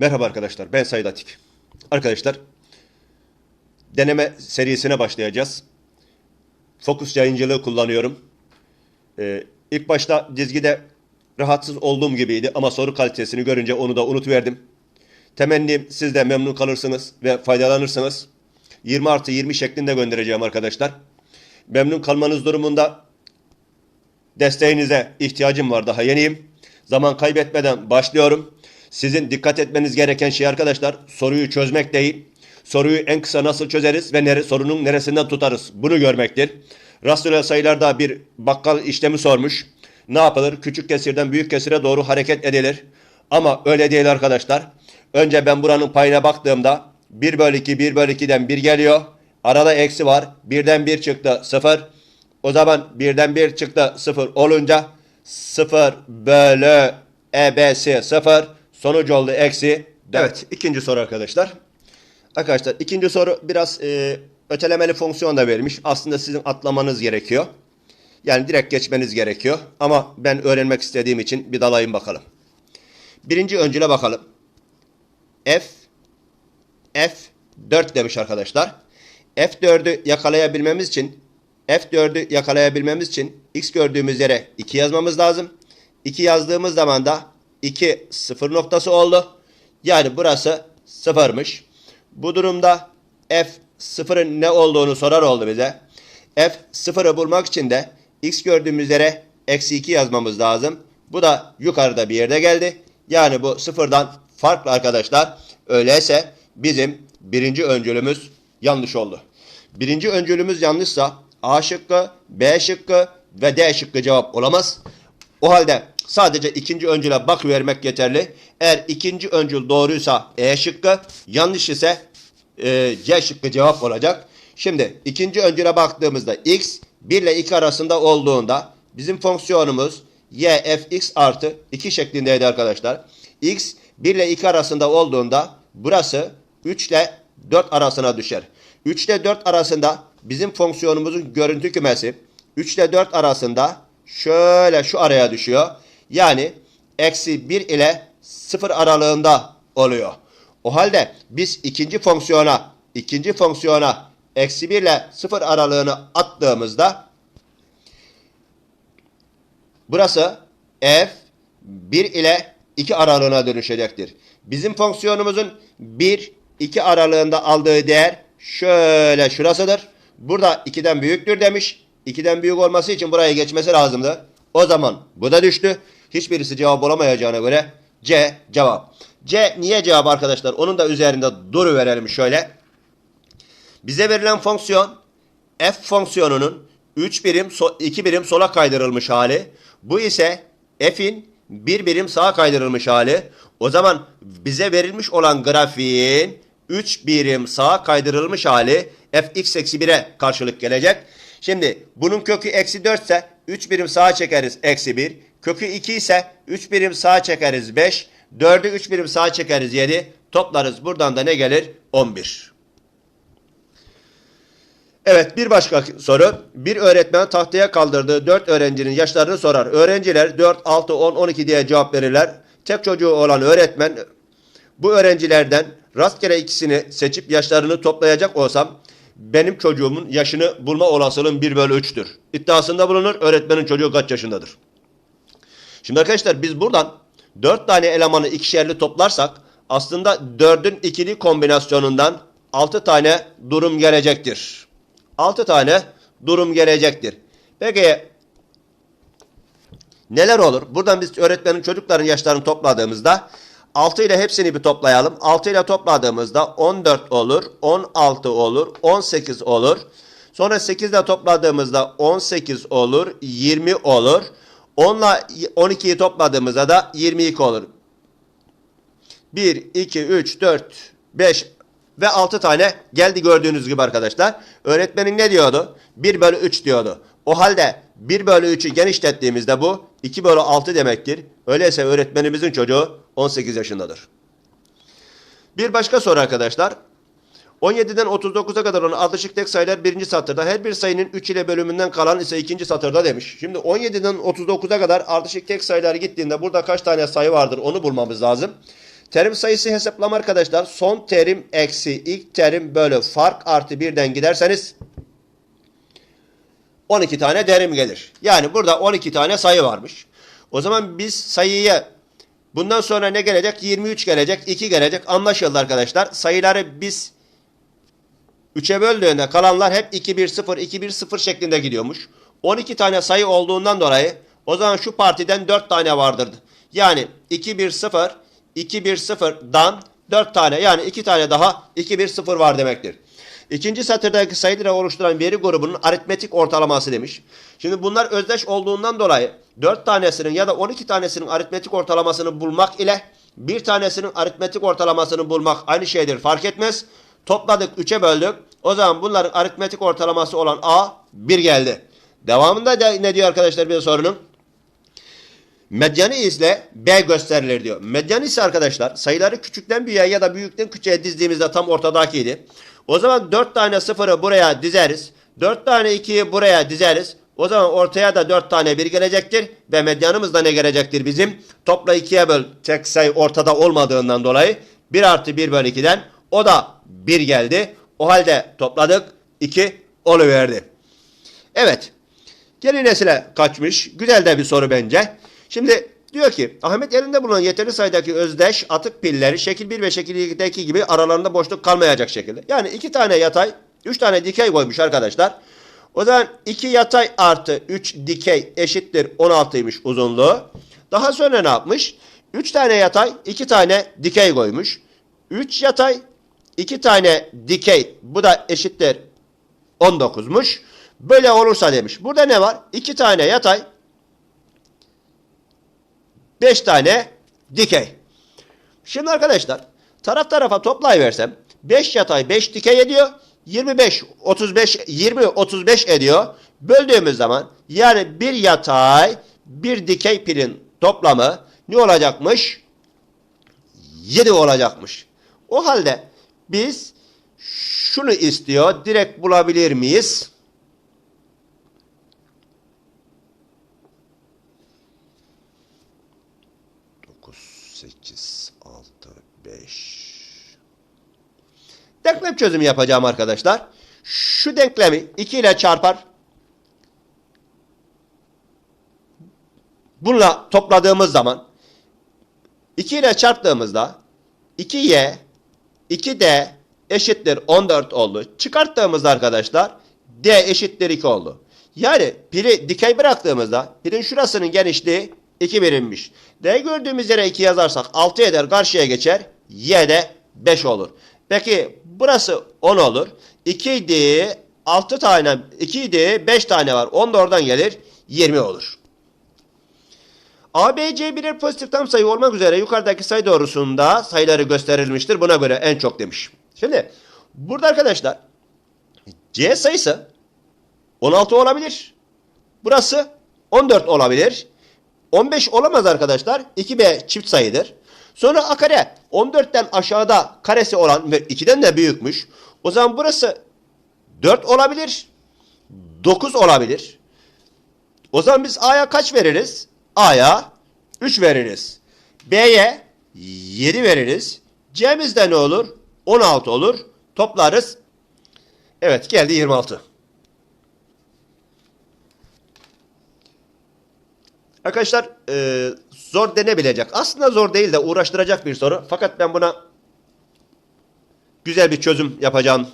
Merhaba arkadaşlar, ben Said Atik. Arkadaşlar, deneme serisine başlayacağız. Fokus yayıncılığı kullanıyorum. Ee, ilk başta dizgide rahatsız olduğum gibiydi ama soru kalitesini görünce onu da unutuverdim. Temennim siz de memnun kalırsınız ve faydalanırsınız. 20 artı 20 şeklinde göndereceğim arkadaşlar. Memnun kalmanız durumunda desteğinize ihtiyacım var daha yeniyim. Zaman kaybetmeden başlıyorum. Sizin dikkat etmeniz gereken şey arkadaşlar soruyu çözmek değil. Soruyu en kısa nasıl çözeriz ve nere, sorunun neresinden tutarız bunu görmektir. Rasyonel sayılarda bir bakkal işlemi sormuş. Ne yapılır? Küçük kesirden büyük kesire doğru hareket edilir. Ama öyle değil arkadaşlar. Önce ben buranın payına baktığımda 1 bölü 2, 1 bölü 2'den 1 geliyor. Arada eksi var. Birden 1 çıktı 0. O zaman birden 1 çıktı 0 olunca 0 bölü eb'si 0. Sonuç oldu eksi. Evet ikinci soru arkadaşlar. Arkadaşlar ikinci soru biraz e, ötelemeli fonksiyon da vermiş. Aslında sizin atlamanız gerekiyor. Yani direkt geçmeniz gerekiyor. Ama ben öğrenmek istediğim için bir dalayım bakalım. Birinci öncüle bakalım. F F4 demiş arkadaşlar. F4'ü yakalayabilmemiz için F4'ü yakalayabilmemiz için x gördüğümüz yere 2 yazmamız lazım. 2 yazdığımız zaman da 2 sıfır noktası oldu. Yani burası sıfırmış. Bu durumda F sıfırın ne olduğunu sorar oldu bize. F sıfırı bulmak için de x gördüğümüz yere eksi 2 yazmamız lazım. Bu da yukarıda bir yerde geldi. Yani bu sıfırdan farklı arkadaşlar. Öyleyse bizim birinci öncülümüz yanlış oldu. Birinci öncülümüz yanlışsa A şıkkı, B şıkkı ve D şıkkı cevap olamaz. O halde sadece ikinci öncüle bak vermek yeterli. Eğer ikinci öncül doğruysa E şıkkı, yanlış ise e, C şıkkı cevap olacak. Şimdi ikinci öncüle baktığımızda x 1 ile 2 arasında olduğunda bizim fonksiyonumuz y fx artı 2 şeklindeydi arkadaşlar. x 1 ile 2 arasında olduğunda burası 3 ile 4 arasına düşer. 3 ile 4 arasında bizim fonksiyonumuzun görüntü kümesi 3 ile 4 arasında şöyle şu araya düşüyor. Yani eksi 1 ile 0 aralığında oluyor. O halde biz ikinci fonksiyona ikinci fonksiyona eksi 1 ile 0 aralığını attığımızda burası f 1 ile 2 aralığına dönüşecektir. Bizim fonksiyonumuzun 1 2 aralığında aldığı değer şöyle şurasıdır. Burada 2'den büyüktür demiş. 2'den büyük olması için buraya geçmesi lazımdı. O zaman bu da düştü. Hiçbirisi cevap olamayacağına göre C cevap. C niye cevap arkadaşlar? Onun da üzerinde duru verelim şöyle. Bize verilen fonksiyon f fonksiyonunun 3 birim 2 birim sola kaydırılmış hali. Bu ise f'in 1 birim sağa kaydırılmış hali. O zaman bize verilmiş olan grafiğin 3 birim sağa kaydırılmış hali fx eksi 1'e karşılık gelecek. Şimdi bunun kökü eksi 4 ise 3 birim sağa çekeriz eksi 1. Kökü 2 ise 3 birim sağa çekeriz 5. 4'ü 3 birim sağa çekeriz 7. Toplarız. Buradan da ne gelir? 11. Evet bir başka soru. Bir öğretmen tahtaya kaldırdığı 4 öğrencinin yaşlarını sorar. Öğrenciler 4, 6, 10, 12 diye cevap verirler. Tek çocuğu olan öğretmen bu öğrencilerden rastgele ikisini seçip yaşlarını toplayacak olsam benim çocuğumun yaşını bulma olasılığım 1 bölü 3'tür. İddiasında bulunur. Öğretmenin çocuğu kaç yaşındadır? Şimdi arkadaşlar biz buradan 4 tane elemanı ikişerli toplarsak aslında 4'ün ikili kombinasyonundan 6 tane durum gelecektir. 6 tane durum gelecektir. Peki neler olur? Buradan biz öğretmenin çocukların yaşlarını topladığımızda 6 ile hepsini bir toplayalım. 6 ile topladığımızda 14 olur, 16 olur, 18 olur. Sonra 8 ile topladığımızda 18 olur, 20 olur. 10 ile 12'yi topladığımızda da 22 olur. 1, 2, 3, 4, 5 ve 6 tane geldi gördüğünüz gibi arkadaşlar. Öğretmenin ne diyordu? 1 bölü 3 diyordu. O halde 1 bölü 3'ü genişlettiğimizde bu 2 bölü 6 demektir. Öyleyse öğretmenimizin çocuğu 18 yaşındadır. Bir başka soru arkadaşlar. 17'den 39'a kadar olan ardışık tek sayılar birinci satırda. Her bir sayının 3 ile bölümünden kalan ise ikinci satırda demiş. Şimdi 17'den 39'a kadar ardışık tek sayılar gittiğinde burada kaç tane sayı vardır onu bulmamız lazım. Terim sayısı hesaplama arkadaşlar. Son terim eksi ilk terim bölü fark artı birden giderseniz 12 tane terim gelir. Yani burada 12 tane sayı varmış. O zaman biz sayıyı bundan sonra ne gelecek? 23 gelecek, 2 gelecek. Anlaşıldı arkadaşlar. Sayıları biz 3'e böldüğünde kalanlar hep 2 1 0 2 1 0 şeklinde gidiyormuş. 12 tane sayı olduğundan dolayı o zaman şu partiden 4 tane vardırdı. Yani 2 1 0 2 1 0'dan 4 tane yani 2 tane daha 2 1 0 var demektir. İkinci satırdaki sayıları oluşturan veri grubunun aritmetik ortalaması demiş. Şimdi bunlar özdeş olduğundan dolayı 4 tanesinin ya da 12 tanesinin aritmetik ortalamasını bulmak ile bir tanesinin aritmetik ortalamasını bulmak aynı şeydir fark etmez. Topladık 3'e böldük. O zaman bunların aritmetik ortalaması olan A 1 geldi. Devamında de, ne diyor arkadaşlar bir sorunun? Medyanı ile B gösterilir diyor. Medyanı ise arkadaşlar sayıları küçükten büyüğe ya da büyükten küçüğe dizdiğimizde tam ortadakiydi. O zaman 4 tane sıfırı buraya dizeriz. 4 tane 2'yi buraya dizeriz. O zaman ortaya da 4 tane 1 gelecektir. Ve medyanımız da ne gelecektir bizim? Topla 2'ye böl tek sayı ortada olmadığından dolayı 1 artı 1 bölü 2'den o da 1 geldi. O halde topladık 2 verdi. Evet. Yeni nesile kaçmış. Güzel de bir soru bence. Şimdi diyor ki Ahmet elinde bulunan yeterli sayıdaki özdeş atık pilleri şekil 1 ve şekil 2'deki gibi aralarında boşluk kalmayacak şekilde. Yani iki tane yatay, üç tane dikey koymuş arkadaşlar. O zaman 2 yatay artı 3 dikey eşittir 16'ymış uzunluğu. Daha sonra ne yapmış? 3 tane yatay, 2 tane dikey koymuş. 3 yatay, 2 tane dikey bu da eşittir 19'muş. Böyle olursa demiş. Burada ne var? 2 tane yatay, 5 tane dikey. Şimdi arkadaşlar taraf tarafa toplayıversem 5 yatay 5 dikey ediyor. 25 35 20 35 ediyor. Böldüğümüz zaman yani bir yatay bir dikey pilin toplamı ne olacakmış? 7 olacakmış. O halde biz şunu istiyor. Direkt bulabilir miyiz? Dokuz, sekiz, altı, beş. Denklem çözümü yapacağım arkadaşlar. Şu denklemi 2 ile çarpar. Bununla topladığımız zaman 2 ile çarptığımızda 2y 2d eşittir 14 oldu. Çıkarttığımızda arkadaşlar d eşittir 2 oldu. Yani pili dikey bıraktığımızda pilin şurasının genişliği 2 birimmiş. D gördüğümüz yere 2 yazarsak 6 eder karşıya geçer. Y de 5 olur. Peki burası 10 olur. 2D 6 tane 2D 5 tane var. 10 da oradan gelir. 20 olur. ABC birer pozitif tam sayı olmak üzere yukarıdaki sayı doğrusunda sayıları gösterilmiştir. Buna göre en çok demiş. Şimdi burada arkadaşlar C sayısı 16 olabilir. Burası 14 olabilir. 15 olamaz arkadaşlar. 2B çift sayıdır. Sonra a kare 14'ten aşağıda karesi olan ve 2'den de büyükmüş. O zaman burası 4 olabilir. 9 olabilir. O zaman biz A'ya kaç veririz? A'ya 3 veririz. B'ye 7 veririz. C'mizde ne olur? 16 olur. Toplarız. Evet geldi 26. Arkadaşlar e, zor denebilecek. Aslında zor değil de uğraştıracak bir soru. Fakat ben buna güzel bir çözüm yapacağım.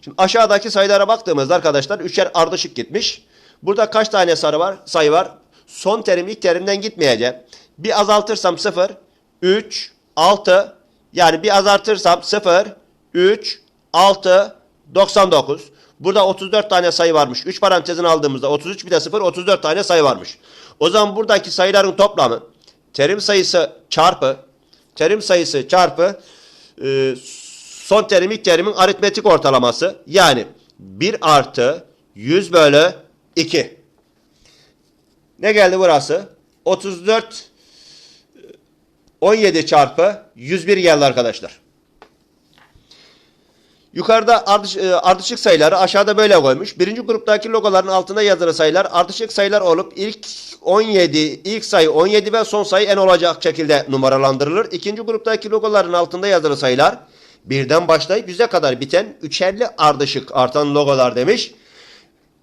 Şimdi aşağıdaki sayılara baktığımızda arkadaşlar üçer ardışık gitmiş. Burada kaç tane sarı var? sayı var? Son terim ilk terimden gitmeyecek. Bir azaltırsam 0, 3, 6 yani bir azaltırsam 0, 3, 6, 99. Burada 34 tane sayı varmış. 3 parantezin aldığımızda 33 bir de 0 34 tane sayı varmış. O zaman buradaki sayıların toplamı terim sayısı çarpı terim sayısı çarpı e, son terim ilk terimin aritmetik ortalaması yani 1 artı 100 bölü 2. Ne geldi burası? 34 17 çarpı 101 geldi arkadaşlar. Yukarıda ardış, e, ardışık sayıları aşağıda böyle koymuş. Birinci gruptaki logoların altında yazılı sayılar ardışık sayılar olup ilk 17, ilk sayı 17 ve son sayı en olacak şekilde numaralandırılır. İkinci gruptaki logoların altında yazılı sayılar birden başlayıp yüze kadar biten üçerli ardışık artan logolar demiş.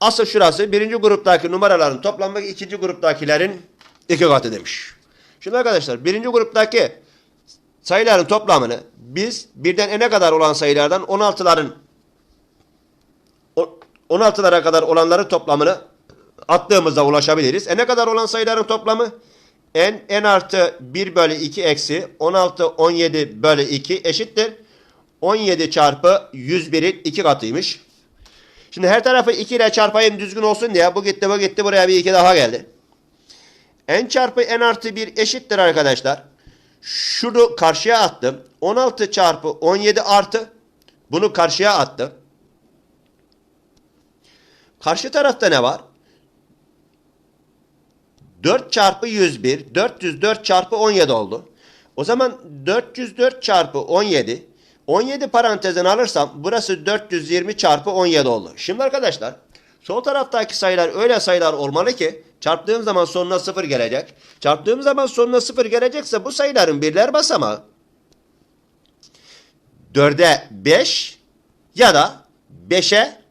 Asıl şurası birinci gruptaki numaraların toplamı ikinci gruptakilerin iki katı demiş. Şimdi arkadaşlar birinci gruptaki sayıların toplamını biz birden n'e kadar olan sayılardan 16'ların o- 16'lara kadar olanların toplamını attığımızda ulaşabiliriz. n'e kadar olan sayıların toplamı n, n artı 1 bölü 2 eksi 16, 17 bölü 2 eşittir. 17 çarpı 101'in 2 katıymış. Şimdi her tarafı 2 ile çarpayım düzgün olsun diye bu gitti bu gitti buraya bir 2 daha geldi. n çarpı n artı 1 eşittir arkadaşlar. Şunu karşıya attım. 16 çarpı 17 artı bunu karşıya attım. Karşı tarafta ne var? 4 çarpı 101 404 çarpı 17 oldu. O zaman 404 çarpı 17 17 parantezden alırsam burası 420 çarpı 17 oldu. Şimdi arkadaşlar sol taraftaki sayılar öyle sayılar olmalı ki çarptığım zaman sonuna 0 gelecek. Çarptığım zaman sonuna 0 gelecekse bu sayıların birler basamağı 4'e 5 ya da 5'e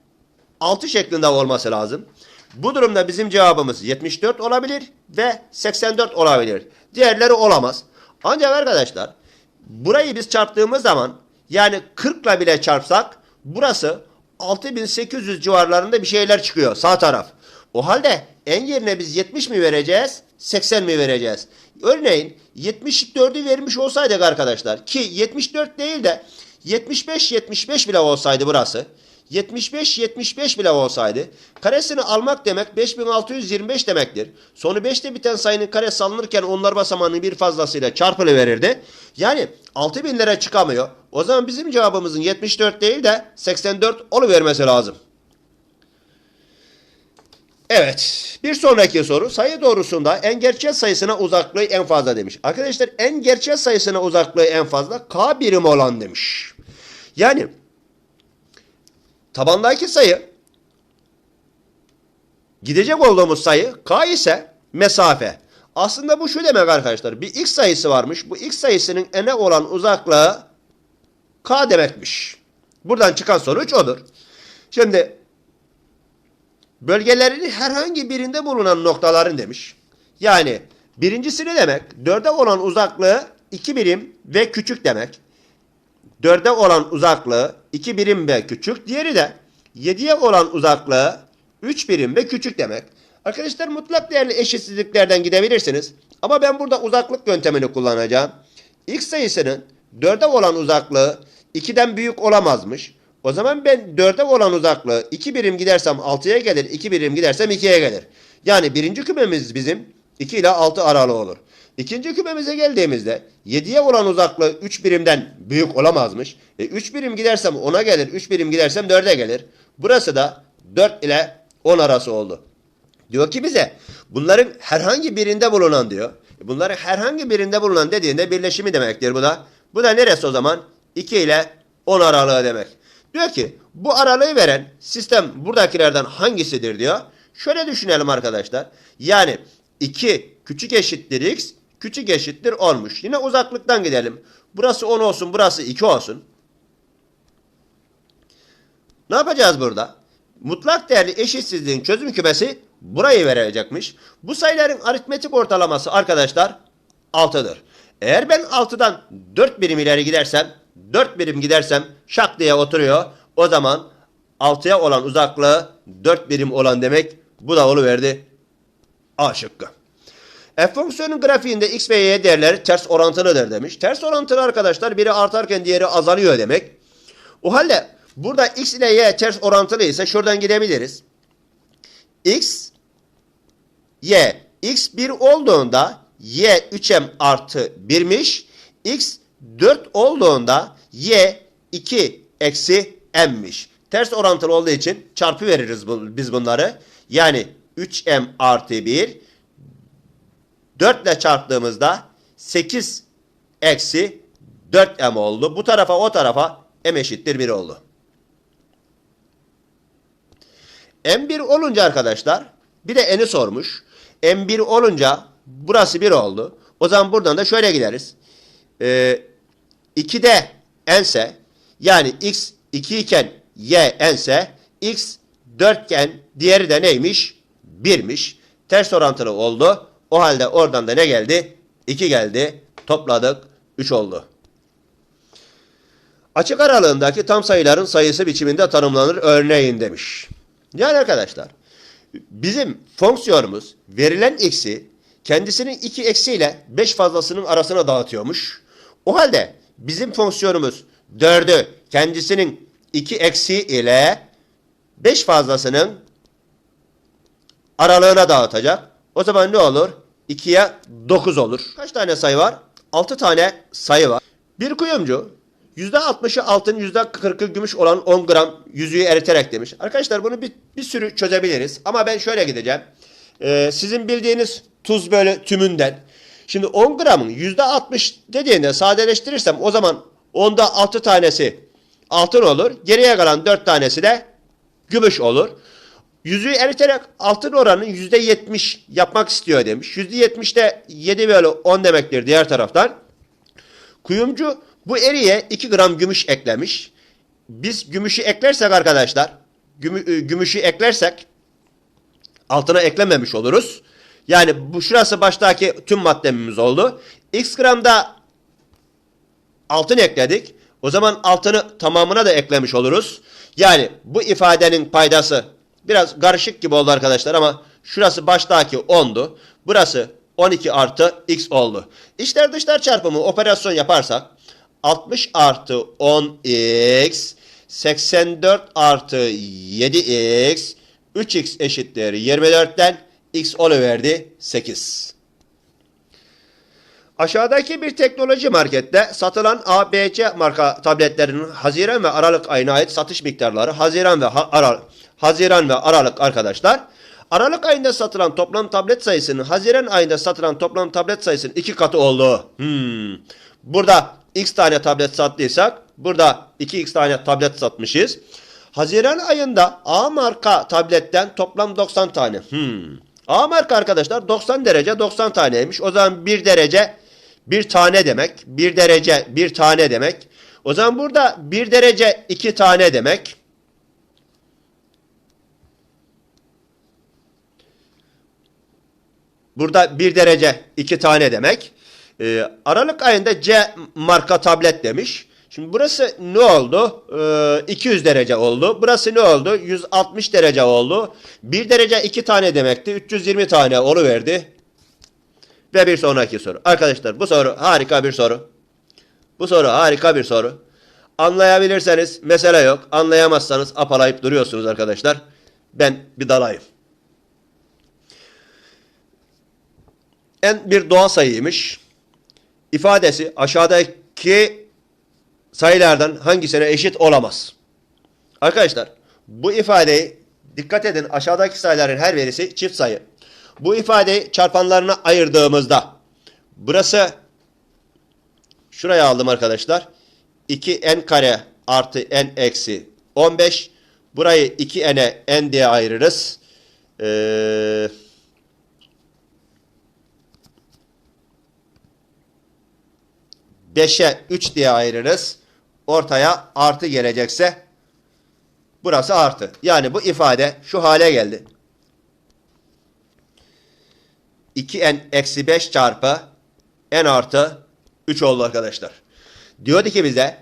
6 şeklinde olması lazım. Bu durumda bizim cevabımız 74 olabilir ve 84 olabilir. Diğerleri olamaz. Ancak arkadaşlar burayı biz çarptığımız zaman yani 40 ile bile çarpsak burası 6800 civarlarında bir şeyler çıkıyor sağ taraf. O halde en yerine biz 70 mi vereceğiz 80 mi vereceğiz? Örneğin 74'ü vermiş olsaydık arkadaşlar ki 74 değil de 75-75 bile olsaydı burası 75-75 bile olsaydı karesini almak demek 5625 demektir. Sonu 5'te biten sayının karesi alınırken onlar basamağının bir fazlasıyla çarpılı verirdi. Yani 6000 lira çıkamıyor. O zaman bizim cevabımızın 74 değil de 84 oluvermesi lazım. Evet. Bir sonraki soru sayı doğrusunda en gerçel sayısına uzaklığı en fazla demiş. Arkadaşlar en gerçel sayısına uzaklığı en fazla k birim olan demiş. Yani tabandaki sayı gidecek olduğumuz sayı k ise mesafe. Aslında bu şu demek arkadaşlar. Bir x sayısı varmış. Bu x sayısının n'e olan uzaklığı k demekmiş. Buradan çıkan sonuç odur. Şimdi bölgelerinin herhangi birinde bulunan noktaların demiş. Yani birincisi ne demek? Dörde olan uzaklığı iki birim ve küçük demek. Dörde olan uzaklığı iki birim ve küçük. Diğeri de yediye olan uzaklığı üç birim ve küçük demek. Arkadaşlar mutlak değerli eşitsizliklerden gidebilirsiniz. Ama ben burada uzaklık yöntemini kullanacağım. X sayısının dörde olan uzaklığı 2'den büyük olamazmış. O zaman ben 4'e olan uzaklığı 2 birim gidersem 6'ya gelir, 2 birim gidersem 2'ye gelir. Yani birinci kümemiz bizim 2 ile 6 aralığı olur. İkinci kümemize geldiğimizde 7'ye olan uzaklığı 3 birimden büyük olamazmış. E 3 birim gidersem 10'a gelir, 3 birim gidersem 4'e gelir. Burası da 4 ile 10 arası oldu. Diyor ki bize bunların herhangi birinde bulunan diyor. Bunların herhangi birinde bulunan dediğinde birleşimi demektir bu da. Bu da neresi o zaman? 2 ile 10 aralığı demek. Diyor ki bu aralığı veren sistem buradakilerden hangisidir diyor. Şöyle düşünelim arkadaşlar. Yani 2 küçük eşittir x küçük eşittir 10'muş. Yine uzaklıktan gidelim. Burası 10 olsun burası 2 olsun. Ne yapacağız burada? Mutlak değerli eşitsizliğin çözüm kümesi burayı verecekmiş. Bu sayıların aritmetik ortalaması arkadaşlar 6'dır. Eğer ben 6'dan 4 birim ileri gidersem 4 birim gidersem şak diye oturuyor. O zaman 6'ya olan uzaklığı 4 birim olan demek. Bu da oluverdi. A şıkkı. F fonksiyonun grafiğinde x ve y değerleri ters orantılıdır demiş. Ters orantılı arkadaşlar biri artarken diğeri azalıyor demek. O halde burada x ile y ters orantılı ise şuradan gidebiliriz. x y x 1 olduğunda y 3m artı 1'miş. x 4 olduğunda y 2 eksi m'miş. Ters orantılı olduğu için çarpı veririz bu- biz bunları. Yani 3m artı 1 4 ile çarptığımızda 8 eksi 4m oldu. Bu tarafa o tarafa m eşittir 1 oldu. M1 olunca arkadaşlar bir de n'i sormuş. M1 olunca burası 1 oldu. O zaman buradan da şöyle gideriz. Ee, 2'de n'se yani x 2 iken y n'se x 4 iken diğeri de neymiş? 1'miş. Ters orantılı oldu. O halde oradan da ne geldi? 2 geldi. Topladık. 3 oldu. Açık aralığındaki tam sayıların sayısı biçiminde tanımlanır örneğin demiş. Yani arkadaşlar bizim fonksiyonumuz verilen x'i kendisinin 2 eksiyle 5 fazlasının arasına dağıtıyormuş. O halde bizim fonksiyonumuz 4'ü kendisinin 2 eksi ile 5 fazlasının aralığına dağıtacak. O zaman ne olur? 2'ye 9 olur. Kaç tane sayı var? 6 tane sayı var. Bir kuyumcu %60'ı altın %40'ı gümüş olan 10 gram yüzüğü eriterek demiş. Arkadaşlar bunu bir, bir sürü çözebiliriz. Ama ben şöyle gideceğim. Ee, sizin bildiğiniz tuz böyle tümünden. Şimdi 10 gramın %60 dediğinde sadeleştirirsem o zaman onda 6 tanesi altın olur. Geriye kalan 4 tanesi de gümüş olur. Yüzüğü eriterek altın oranını %70 yapmak istiyor demiş. %70'de 7 bölü 10 demektir diğer taraftan. Kuyumcu bu eriye 2 gram gümüş eklemiş. Biz gümüşü eklersek arkadaşlar, gümü, e, gümüşü eklersek altına eklememiş oluruz. Yani bu şurası baştaki tüm maddemiz oldu. X gramda altın ekledik. O zaman altını tamamına da eklemiş oluruz. Yani bu ifadenin paydası biraz karışık gibi oldu arkadaşlar ama şurası baştaki 10'du. Burası 12 artı x oldu. İçler dışlar çarpımı operasyon yaparsak 60 artı 10x 84 artı 7x 3x eşittir 24'ten x verdi 8. Aşağıdaki bir teknoloji markette satılan ABC marka tabletlerinin Haziran ve Aralık ayına ait satış miktarları Haziran ve Aralık, Haziran ve Aralık arkadaşlar. Aralık ayında satılan toplam tablet sayısının Haziran ayında satılan toplam tablet sayısının iki katı oldu. Hmm. Burada x tane tablet sattıysak burada 2x tane tablet satmışız. Haziran ayında A marka tabletten toplam 90 tane. Hmm. A marka arkadaşlar 90 derece 90 taneymiş. O zaman 1 derece bir tane demek. 1 derece bir tane demek. O zaman burada 1 derece 2 tane demek. Burada 1 derece 2 tane demek. Ee, Aralık ayında C marka tablet demiş. Şimdi burası ne oldu? Ee, 200 derece oldu. Burası ne oldu? 160 derece oldu. 1 derece 2 tane demekti. 320 tane oluverdi. Ve bir sonraki soru. Arkadaşlar bu soru harika bir soru. Bu soru harika bir soru. Anlayabilirseniz mesele yok. Anlayamazsanız apalayıp duruyorsunuz arkadaşlar. Ben bir dalayım. en bir doğal sayıymış. İfadesi aşağıdaki sayılardan hangisine eşit olamaz? Arkadaşlar bu ifadeyi dikkat edin aşağıdaki sayıların her verisi çift sayı. Bu ifadeyi çarpanlarına ayırdığımızda burası şuraya aldım arkadaşlar. 2n kare artı n eksi 15. Burayı 2n'e n diye ayırırız. Eee 5'e 3 diye ayırırız. Ortaya artı gelecekse burası artı. Yani bu ifade şu hale geldi. 2n eksi 5 çarpı n artı 3 oldu arkadaşlar. Diyordu ki bize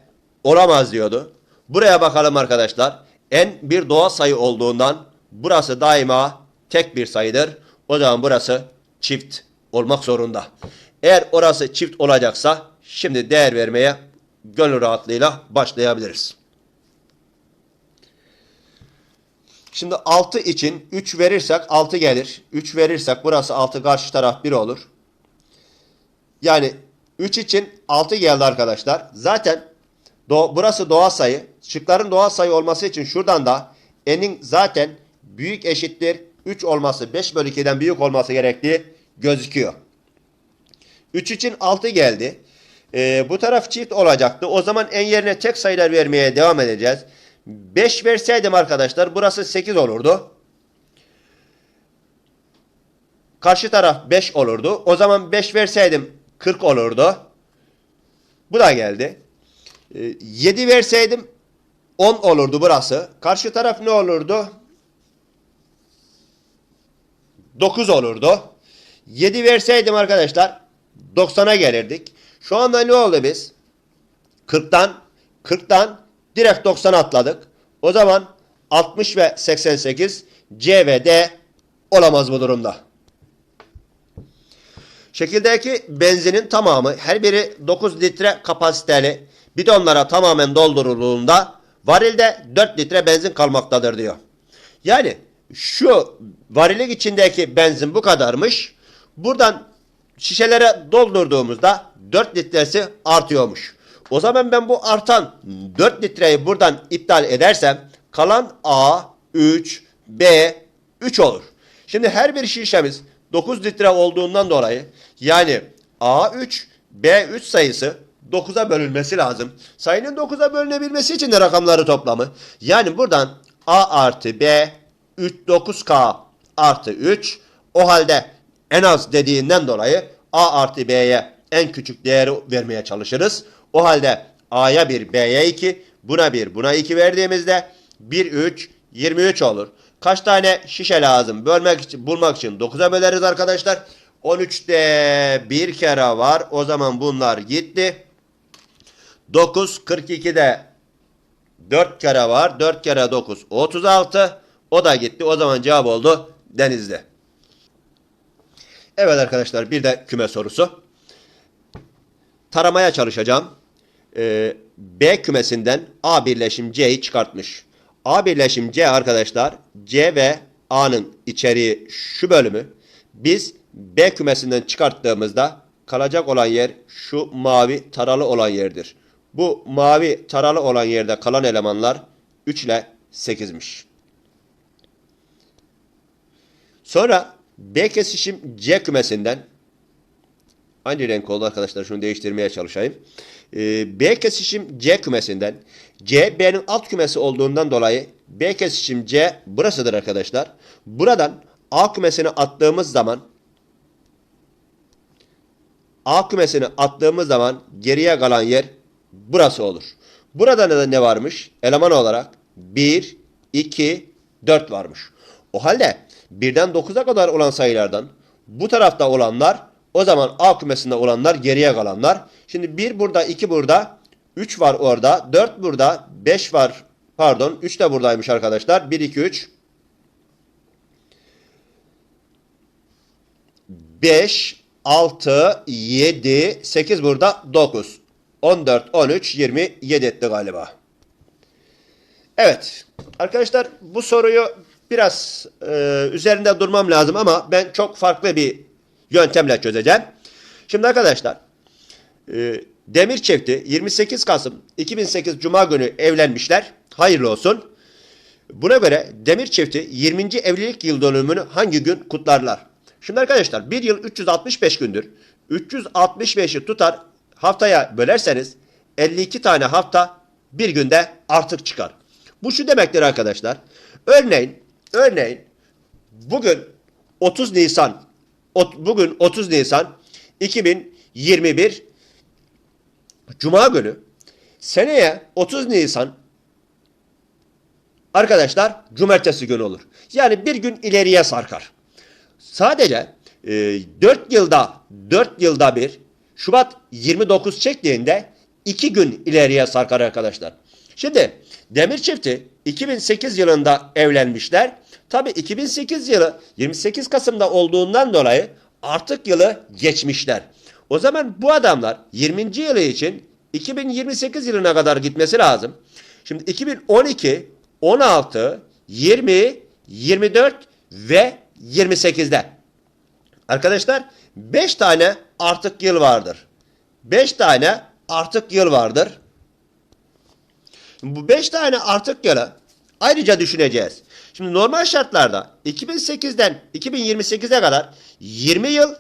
olamaz diyordu. Buraya bakalım arkadaşlar. N bir doğal sayı olduğundan burası daima tek bir sayıdır. O zaman burası çift olmak zorunda. Eğer orası çift olacaksa şimdi değer vermeye gönül rahatlığıyla başlayabiliriz. Şimdi 6 için 3 verirsek 6 gelir. 3 verirsek burası 6 karşı taraf 1 olur. Yani 3 için 6 geldi arkadaşlar. Zaten do burası doğal sayı. Şıkların doğal sayı olması için şuradan da n'in zaten büyük eşittir 3 olması 5 bölü 2'den büyük olması gerektiği gözüküyor. 3 için 6 geldi. Ee, bu taraf çift olacaktı. O zaman en yerine tek sayılar vermeye devam edeceğiz. 5 verseydim arkadaşlar burası 8 olurdu. Karşı taraf 5 olurdu. O zaman 5 verseydim 40 olurdu. Bu da geldi. 7 verseydim 10 olurdu burası. Karşı taraf ne olurdu? 9 olurdu. 7 verseydim arkadaşlar 90'a gelirdik. Şu anda ne oldu biz? 40'tan 40'tan direkt 90'a atladık. O zaman 60 ve 88 C ve D olamaz bu durumda. Şekildeki benzinin tamamı her biri 9 litre kapasiteli bidonlara tamamen doldurulduğunda varilde 4 litre benzin kalmaktadır diyor. Yani şu varilin içindeki benzin bu kadarmış. Buradan şişelere doldurduğumuzda 4 litresi artıyormuş. O zaman ben bu artan 4 litreyi buradan iptal edersem kalan A, 3, B, 3 olur. Şimdi her bir şişemiz 9 litre olduğundan dolayı yani A3, B3 sayısı 9'a bölünmesi lazım. Sayının 9'a bölünebilmesi için de rakamları toplamı. Yani buradan A artı B 3, 9K artı 3 o halde en az dediğinden dolayı A artı B'ye en küçük değeri vermeye çalışırız. O halde A'ya 1, B'ye 2, buna 1, buna 2 verdiğimizde 1, 3, 23 olur. Kaç tane şişe lazım? Bölmek için, bulmak için 9'a böleriz arkadaşlar. 13'te bir kere var. O zaman bunlar gitti. 9, 42'de 4 kere var. 4 kere 9, 36. O da gitti. O zaman cevap oldu denizde. Evet arkadaşlar bir de küme sorusu. Taramaya çalışacağım. Ee, B kümesinden A birleşim C'yi çıkartmış. A birleşim C arkadaşlar C ve A'nın içeriği şu bölümü biz B kümesinden çıkarttığımızda kalacak olan yer şu mavi taralı olan yerdir. Bu mavi taralı olan yerde kalan elemanlar 3 ile 8'miş. Sonra B kesişim C kümesinden aynı renk oldu arkadaşlar şunu değiştirmeye çalışayım. Ee, B kesişim C kümesinden C B'nin alt kümesi olduğundan dolayı B kesişim C burasıdır arkadaşlar. Buradan A kümesini attığımız zaman A kümesini attığımız zaman geriye kalan yer burası olur. Burada ne, ne varmış? Eleman olarak 1, 2, 4 varmış. O halde birden 9'a kadar olan sayılardan bu tarafta olanlar o zaman A kümesinde olanlar geriye kalanlar. Şimdi 1 burada 2 burada 3 var orada 4 burada 5 var. Pardon 3 de buradaymış arkadaşlar. 1 2 3 5 6 7 8 burada 9 14 13 27 etti galiba. Evet. Arkadaşlar bu soruyu biraz e, üzerinde durmam lazım ama ben çok farklı bir yöntemle çözeceğim. Şimdi arkadaşlar e, Demir çifti 28 Kasım 2008 Cuma günü evlenmişler. Hayırlı olsun. Buna göre Demir çifti 20. evlilik yıl dönümünü hangi gün kutlarlar? Şimdi arkadaşlar bir yıl 365 gündür. 365'i tutar haftaya bölerseniz 52 tane hafta bir günde artık çıkar. Bu şu demektir arkadaşlar. Örneğin örneğin bugün 30 Nisan bugün 30 Nisan 2021 Cuma günü seneye 30 Nisan arkadaşlar cumartesi günü olur. Yani bir gün ileriye sarkar. Sadece e, 4 yılda 4 yılda bir Şubat 29 çektiğinde 2 gün ileriye sarkar arkadaşlar. Şimdi Demir çifti 2008 yılında evlenmişler. Tabi 2008 yılı 28 Kasım'da olduğundan dolayı artık yılı geçmişler. O zaman bu adamlar 20. yılı için 2028 yılına kadar gitmesi lazım. Şimdi 2012, 16, 20, 24 ve 28'de. Arkadaşlar 5 tane artık yıl vardır. 5 tane artık yıl vardır. Bu 5 tane artık yılı ayrıca düşüneceğiz. Şimdi normal şartlarda 2008'den 2028'e kadar 20 yıl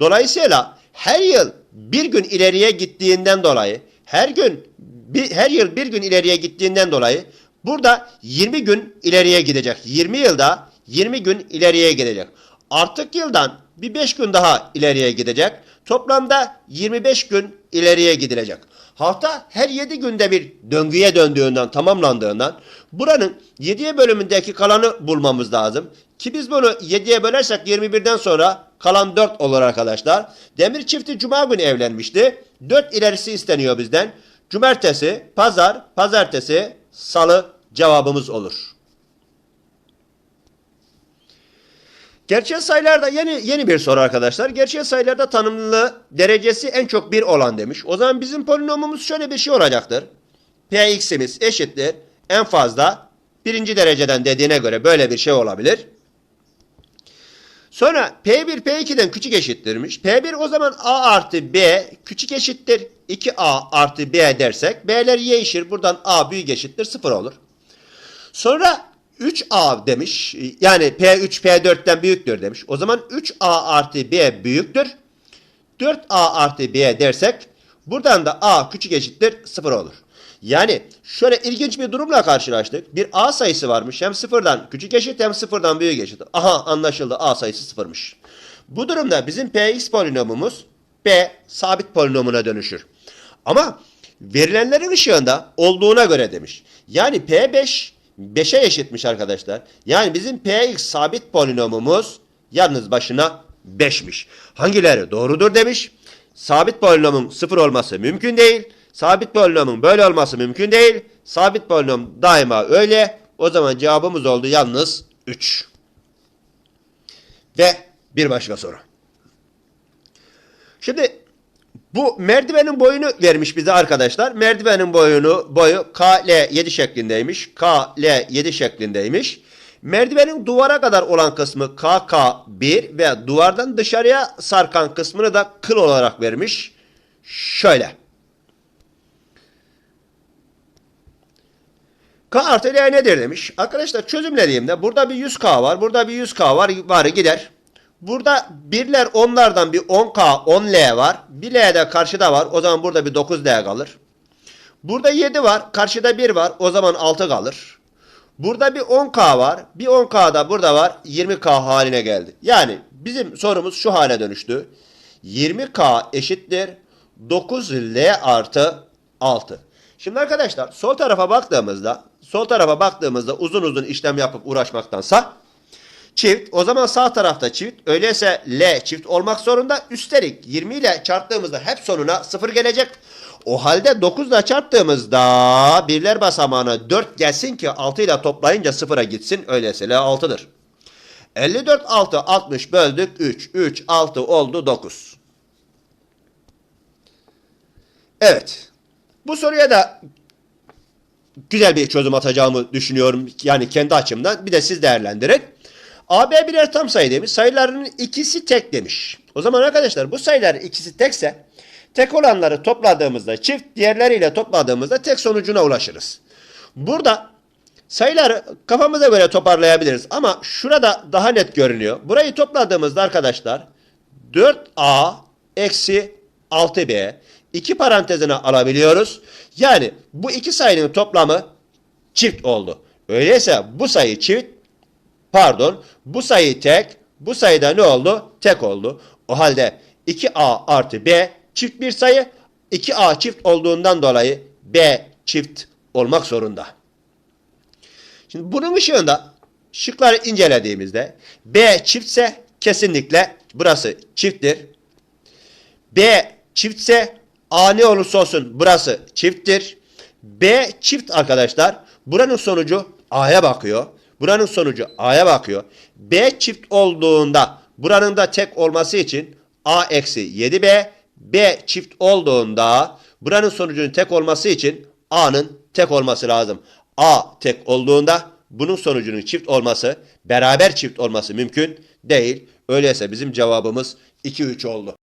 dolayısıyla her yıl bir gün ileriye gittiğinden dolayı her gün bir, her yıl bir gün ileriye gittiğinden dolayı burada 20 gün ileriye gidecek. 20 yılda 20 gün ileriye gidecek. artık yıldan bir 5 gün daha ileriye gidecek. Toplamda 25 gün ileriye gidilecek. Hafta her 7 günde bir döngüye döndüğünden, tamamlandığından buranın 7'ye bölümündeki kalanı bulmamız lazım. Ki biz bunu 7'ye bölersek 21'den sonra kalan 4 olur arkadaşlar. Demir çifti cuma günü evlenmişti. 4 ilerisi isteniyor bizden. Cumartesi, pazar, pazartesi, salı cevabımız olur. Gerçel sayılarda yeni yeni bir soru arkadaşlar. Gerçel sayılarda tanımlı derecesi en çok bir olan demiş. O zaman bizim polinomumuz şöyle bir şey olacaktır. Px'imiz eşittir. En fazla birinci dereceden dediğine göre böyle bir şey olabilir. Sonra P1 P2'den küçük eşittirmiş. P1 o zaman A artı B küçük eşittir. 2A artı B dersek B'ler değişir. Buradan A büyük eşittir 0 olur. Sonra 3A demiş. Yani P3 P4'ten büyüktür demiş. O zaman 3A artı B büyüktür. 4A artı B dersek buradan da A küçük eşittir 0 olur. Yani şöyle ilginç bir durumla karşılaştık. Bir A sayısı varmış. Hem sıfırdan küçük eşit hem sıfırdan büyük eşit. Aha anlaşıldı A sayısı sıfırmış. Bu durumda bizim Px polinomumuz B sabit polinomuna dönüşür. Ama verilenlerin ışığında olduğuna göre demiş. Yani P5 5'e eşitmiş arkadaşlar. Yani bizim Px sabit polinomumuz yalnız başına 5'miş. Hangileri doğrudur demiş. Sabit polinomun sıfır olması mümkün değil. Sabit polinomun böyle olması mümkün değil. Sabit polinom daima öyle. O zaman cevabımız oldu yalnız 3. Ve bir başka soru. Şimdi bu merdivenin boyunu vermiş bize arkadaşlar. Merdivenin boyunu boyu KL7 şeklindeymiş. KL7 şeklindeymiş. Merdivenin duvara kadar olan kısmı KK1 ve duvardan dışarıya sarkan kısmını da kıl olarak vermiş. Şöyle. K artı L nedir demiş. Arkadaşlar çözümlediğimde burada bir 100K var. Burada bir 100K var. Var gider. Burada birler onlardan bir 10K 10L var. Bir L de karşıda var. O zaman burada bir 9L kalır. Burada 7 var. Karşıda 1 var. O zaman 6 kalır. Burada bir 10K var. Bir 10K da burada var. 20K haline geldi. Yani bizim sorumuz şu hale dönüştü. 20K eşittir 9L artı 6. Şimdi arkadaşlar sol tarafa baktığımızda sol tarafa baktığımızda uzun uzun işlem yapıp uğraşmaktansa çift o zaman sağ tarafta çift öyleyse L çift olmak zorunda üstelik 20 ile çarptığımızda hep sonuna 0 gelecek. O halde 9 ile çarptığımızda birler basamağına 4 gelsin ki 6 ile toplayınca 0'a gitsin öyleyse L 6'dır. 54 6 60 böldük 3 3 6 oldu 9. Evet. Bu soruya da güzel bir çözüm atacağımı düşünüyorum. Yani kendi açımdan. Bir de siz değerlendirin. AB birer tam sayı demiş. Sayılarının ikisi tek demiş. O zaman arkadaşlar bu sayıların ikisi tekse tek olanları topladığımızda çift diğerleriyle topladığımızda tek sonucuna ulaşırız. Burada sayıları kafamıza göre toparlayabiliriz. Ama şurada daha net görünüyor. Burayı topladığımızda arkadaşlar 4A eksi 6B iki parantezine alabiliyoruz. Yani bu iki sayının toplamı çift oldu. Öyleyse bu sayı çift pardon bu sayı tek bu sayıda ne oldu? Tek oldu. O halde 2A artı B çift bir sayı 2A çift olduğundan dolayı B çift olmak zorunda. Şimdi bunun ışığında şıkları incelediğimizde B çiftse kesinlikle burası çifttir. B çiftse A ne olursa olsun burası çifttir. B çift arkadaşlar. Buranın sonucu A'ya bakıyor. Buranın sonucu A'ya bakıyor. B çift olduğunda buranın da tek olması için A eksi 7B. B çift olduğunda buranın sonucunun tek olması için A'nın tek olması lazım. A tek olduğunda bunun sonucunun çift olması, beraber çift olması mümkün değil. Öyleyse bizim cevabımız 2-3 oldu.